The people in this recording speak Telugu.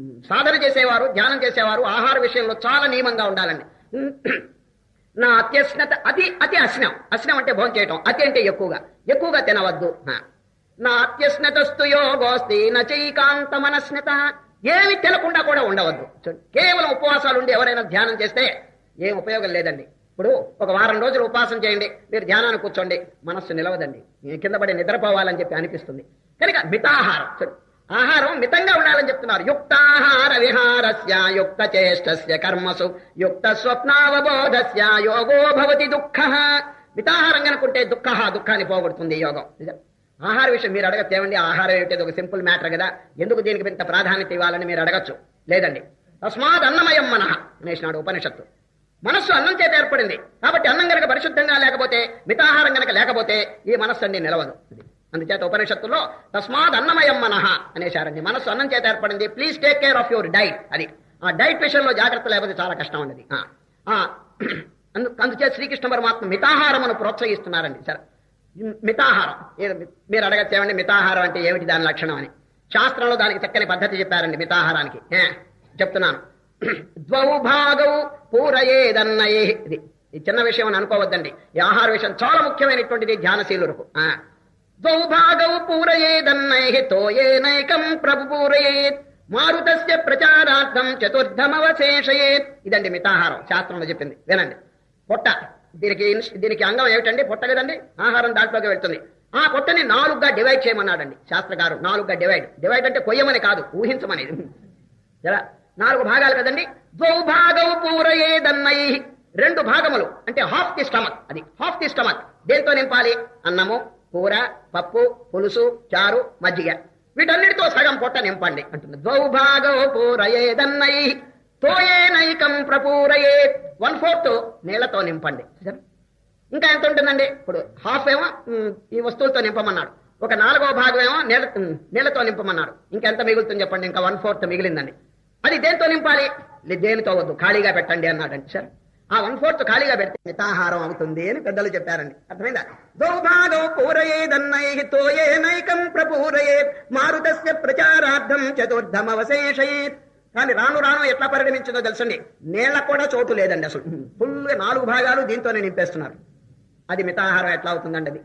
సాధన చేసేవారు ధ్యానం చేసేవారు ఆహార విషయంలో చాలా నియమంగా ఉండాలండి. నా అత్యశ్నత అతి అతి అశ్నం. అశ్నం అంటే భోజనం చేయటం అతి అంటే ఎక్కువగా. ఎక్కువగా తినవద్దు. నా అత్యశ్నతస్తు యోగోస్తి నచైకాంత మనస్నత ఏమి తినకుండా కూడా ఉండవద్దు. కేవలం ఉపవాసాలు ఉండి ఎవరైనా ధ్యానం చేస్తే ఏం ఉపయోగం లేదండి. ఇప్పుడు ఒక వారం రోజులు ఉపవాసం చేయండి. మీరు ధ్యానాన్ని కూర్చోండి. మనస్సు నిలవదండి. కింద పడి నిద్రపోవాలని చెప్పి అనిపిస్తుంది. కనుక మితాహారం. ఆహారం మితంగా ఉండాలని చెప్తున్నారు. యుక్తాహార విహారస్య యుక్త చేష్టస్య కర్మసు యుక్త స్వప్నావబోధస్య యోగో భవతి దుఃఖ. మితాహారం కనుకుంటే దుఃఖ దుఃఖాన్ని పోగొడుతుంది యోగం. ఆహార విషయం మీరు అడగచ్చు ఆహారం ఏమిటి ఒక సింపుల్ మ్యాటర్ కదా. ఎందుకు దీనికి ఇంత ప్రాధాన్యత ఇవ్వాలని మీరు అడగచ్చు? లేదండి. తస్మాత్ అన్నమయం మనః అనేసినాడు ఉపనిషత్తు. మనస్సు అన్నం చేత ఏర్పడింది. కాబట్టి అన్నం గనక పరిశుద్ధంగా లేకపోతే మితాహారం గనక లేకపోతే ఈ మనస్సు అన్ని నిలవదు. అందుచేత ఉపనిషత్తులో తస్మాత్ అన్నమయం మనః అనేశారండి మనస్సు అన్నం చేత ఏర్పడింది. Please take care of your diet అది. ఆ డైట్ విషయంలో జాగ్రత్త లేకపోతే చాలా కష్టం ఉండదు అందుచేత శ్రీకృష్ణ పరమాత్మ మితాహారమును ప్రోత్సహిస్తున్నారండి సరే. మితాహారం. మీరు అడగచ్చేవండి మితాహారం అంటే ఏమిటి దాని లక్షణం అని. శాస్త్రంలో దానికి చక్కని పద్ధతి చెప్పారండి మితాహారానికి. చెప్తున్నాను. ద్వౌ భాగౌ ఇది. చిన్న విషయం అని అనుకోవద్దండి. ఈ ఆహార విషయం చాలా ముఖ్యమైనటువంటిది ధ్యానశీలులకు. ద్వౌ భాగౌ పూరయేదన్నై తోయేనైకం ప్రభు పూరయేత్ మారుతస్య ప్రచారార్థం చతుర్థమవశేషయేత్ ఇదండి మితాహారం శాస్త్రంలో చెప్పింది. వినండి. పొట్ట. దీనికి దీనికి అంగం ఏమిటండి? పొట్ట కదండి? ఆహారం దాంట్లోకి వెళ్తుంది. ఆ పొట్టని నాలుగుగా డివైడ్ చేయమన్నాడండి శాస్త్రకారు నాలుగుగా డివైడ్ డివైడ్ అంటే కొయ్యమని కాదు ఊహించమనేది. నాలుగు భాగాలు కదండి. ద్వౌ భాగౌ పూరయేదన్నై. రెండు భాగములు. అంటే హాఫ్ ది స్టమక్ అది. హాఫ్ ది స్టమక్ దేంతో నింపాలి? అన్నము కూర పప్పు పులుసు చారు మజ్జిగ. వీటన్నిటితో సగం పొట్ట నింపండి అంటుంది. ద్వౌ భాగౌ పూరయేదన్నై తోయేనైకం ప్రపూరయే. వన్ ఫోర్త్ నీళ్ళతో నింపండి? ఇంకా ఎంత ఉంటుందండి? ఇప్పుడు హాఫ్ ఏమో ఈ వస్తువులతో నింపమన్నాడు. ఒక నాలుగో భాగం ఏమో నీళ్ళ నీళ్ళతో నింపమన్నాడు. ఇంకా ఎంత మిగులుతుంది చెప్పండి? ఇంకా వన్ ఫోర్త్ మిగిలిందండి. అది దేంతో నింపాలి? దేనితో వద్దు. ఖాళీగా పెట్టండి అన్నాడండి. సార్. ఆ వన్ ఫోర్త్ ఖాళీగా పెడితే మితాహారం అవుతుంది అని పెద్దలు చెప్పారండి. అర్థమైందా? దౌభాగో పూరయేదన్నై తోయేనైకం ప్రపూరయే మారుతస్య ప్రచారార్థం చతుర్థమవశేషయేత్ కానీ రాను రాను ఎట్లా పరిణమించిందో తెలుసండి? నీళ్ళకు కూడా చోటు లేదండి అసలు. ఫుల్ నాలుగు భాగాలు దీంతోనే నింపేస్తున్నారు. అది మితాహారం ఎట్లా అవుతుందండి అది?